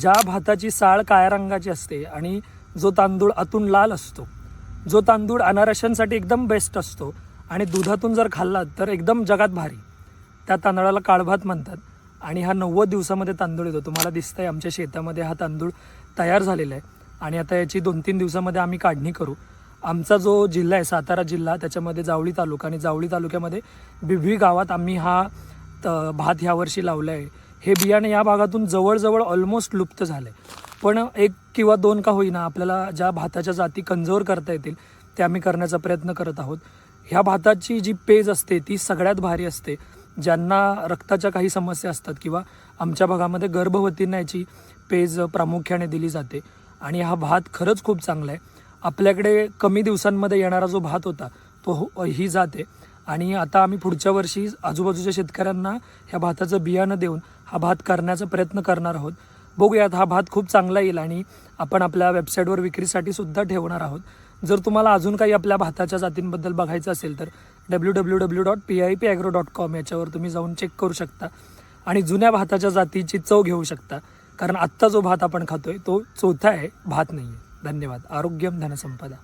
ज्या भाताची साळ काळ्या रंगाची असते आणि जो तांदूळ आतून लाल असतो जो तांदूळ अनारशांसाठी एकदम बेस्ट असतो आणि दुधातून जर खाल्ला तर एकदम जगात भारी. त्या तांदळाला काळभात म्हणतात आणि हा नव्वद दिवसामध्ये तांदूळ येतो. तुम्हाला दिसतं आहे आमच्या शेतामध्ये हा तांदूळ तयार झालेला आहे आणि आता याची दोन तीन दिवसामध्ये आम्ही काढणी करू. आमचा जो जिल्हा आहे सातारा जिल्हा त्याच्यामध्ये जावळी तालुका आणि जावळी तालुक्यामध्ये बिभवी गावात आम्ही हा त- भात ह्यावर्षी लावलं आहे. हे बियाणं या भागातून जवळजवळ ऑलमोस्ट लुप्त झालं आहे पण एक किंवा दोन का होईना आपल्याला ज्या भाताच्या जाती कंजोर करता येतील ते आम्ही करण्याचा प्रयत्न करत आहोत. ह्या भाताची जी पेज असते ती सगळ्यात भारी असते. ज्यांना रक्ताच्या काही समस्या असतात किंवा आमच्या भागामध्ये गर्भवतींना याची पेज प्रामुख्याने दिली जाते. आणि हा भात खरंच खूप चांगला आहे. आपल्याकडे कमी दिवसांमध्ये येणारा जो भात होता तो हो- ही जाते. आणि आता आम्ही पुढच्या वर्षी आजूबाजूच्या शेतकऱ्यांना ह्या भाताचं बियाणं देऊन हा भात करण्याचा प्रयत्न करणार आहोत. बघूयात हा भात खूप चांगला येईल आणि आपण आपल्या वेबसाईटवर विक्रीसाठी सुद्धा ठेवणार आहोत. जर तुम्हाला अजून काही आपल्या भाताच्या जातींबद्दल बघायचं असेल तर W W W dot P I P agro dot com याच्यावर तुम्ही जाऊन चेक करू शकता. आणि जुन्या भाताच्या जातीची चव घेऊ शकता. कारण आत्ता जो भात आपण खातोय तो चौथा आहे भात नाही आहे धन्यवाद. आरोग्यम धनसंपदा.